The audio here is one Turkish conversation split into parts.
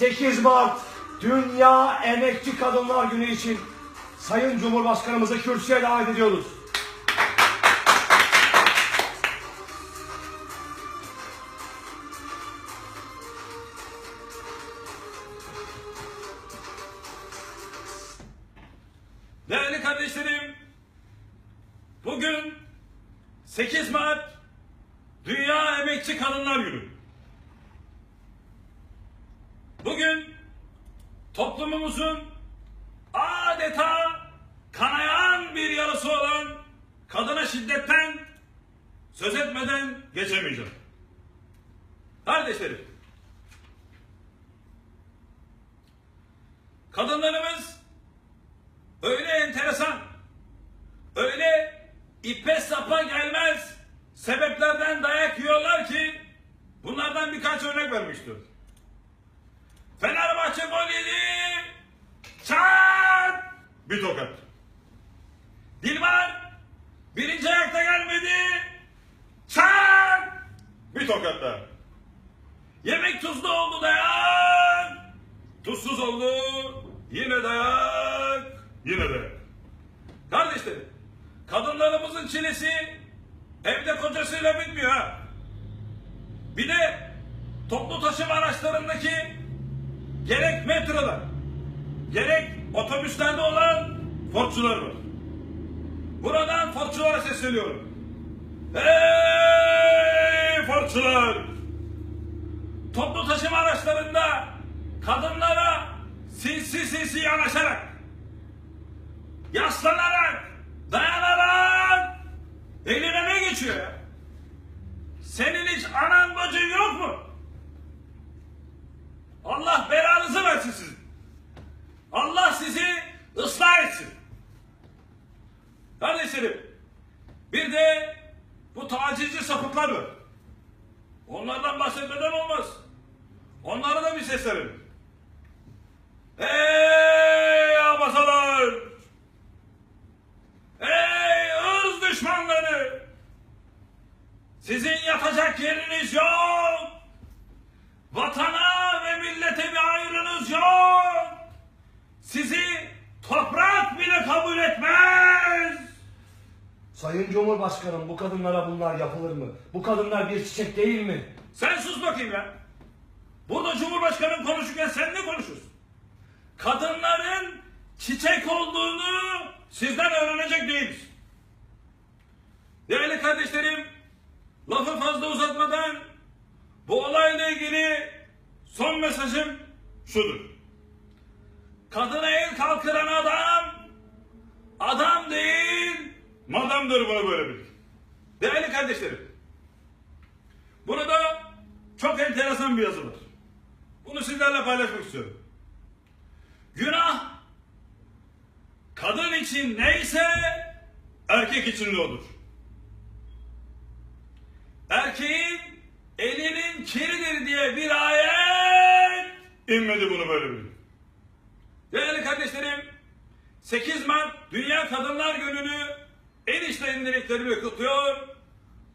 8 Mart Dünya Emekçi Kadınlar Günü için Sayın Cumhurbaşkanımızı kürsüye davet ediyoruz. Değerli kardeşlerim, bugün 8 Mart Dünya Emekçi Kadınlar Günü. Bugün toplumumuzun adeta kanayan bir yarası olan kadına şiddetten söz etmeden geçemeyeceğim. Kardeşlerim, kadınlarımız öyle enteresan, öyle ipe sapa gelmez sebeplerden dayak yiyorlar ki bunlardan birkaç örnek vermiştir. Fenerbahçe gol yedi, çat bir tokat. Dilbar birinci ayakta gelmedi, çat bir tokat daha. Yemek tuzlu oldu dayak, tuzsuz oldu yine dayak, yine dayak. Kardeşlerim, kadınlarımızın çilesi evde kocasıyla bitmiyor ha. Bir de toplu taşıma araçlarındaki gerek metroda, gerek otobüslerde olan forçular var. Buradan forçulara sesleniyorum. Hey forçular! Toplu taşıma araçlarında kadınlara sinsi sinsi yanaşarak, yaslanarak, dayanarak eline ne geçiyor ya? Senin hiç anan bacın yok mu? Allah belanızı versin sizin. Allah sizi ıslah etsin. Kardeşlerim, bir de bu tacizci sapıklar var. Onlardan bahsetmeden olmaz. Onlara da bir seslenin. Ey abasalar! Ey ırz düşmanları! Sizin yatacak yeriniz yok! Vatana ve millete bir ayrınız yok! Sayın Cumhurbaşkanım bu kadınlara bunlar yapılır mı? Bu kadınlar bir çiçek değil mi? Sen sus bakayım ya. Burada Cumhurbaşkanım konuşurken sen ne konuşuyorsun? Kadınların çiçek olduğunu sizden öğrenecek değiliz. Değerli kardeşlerim, lafı fazla uzatmadan bu olayla ilgili son mesajım şudur. Kadına el kalkıran adam, adam değil, madamdır bunu böyle bil. Değerli kardeşlerim, Burada çok enteresan bir yazı var. Bunu sizlerle paylaşmak istiyorum. Günah kadın için neyse erkek için de olur. Erkeğin elinin kiridir diye bir ayet inmedi bunu böyle bilin. Değerli kardeşlerim 8 Mart Dünya Kadınlar Günü'nü en içten dileklerimle kutluyor.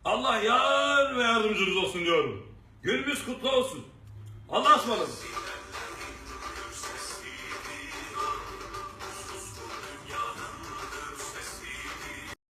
Allah yar ve yardımcınız olsun diyorum. Günümüz kutlu olsun. Allah'a ısmarladık.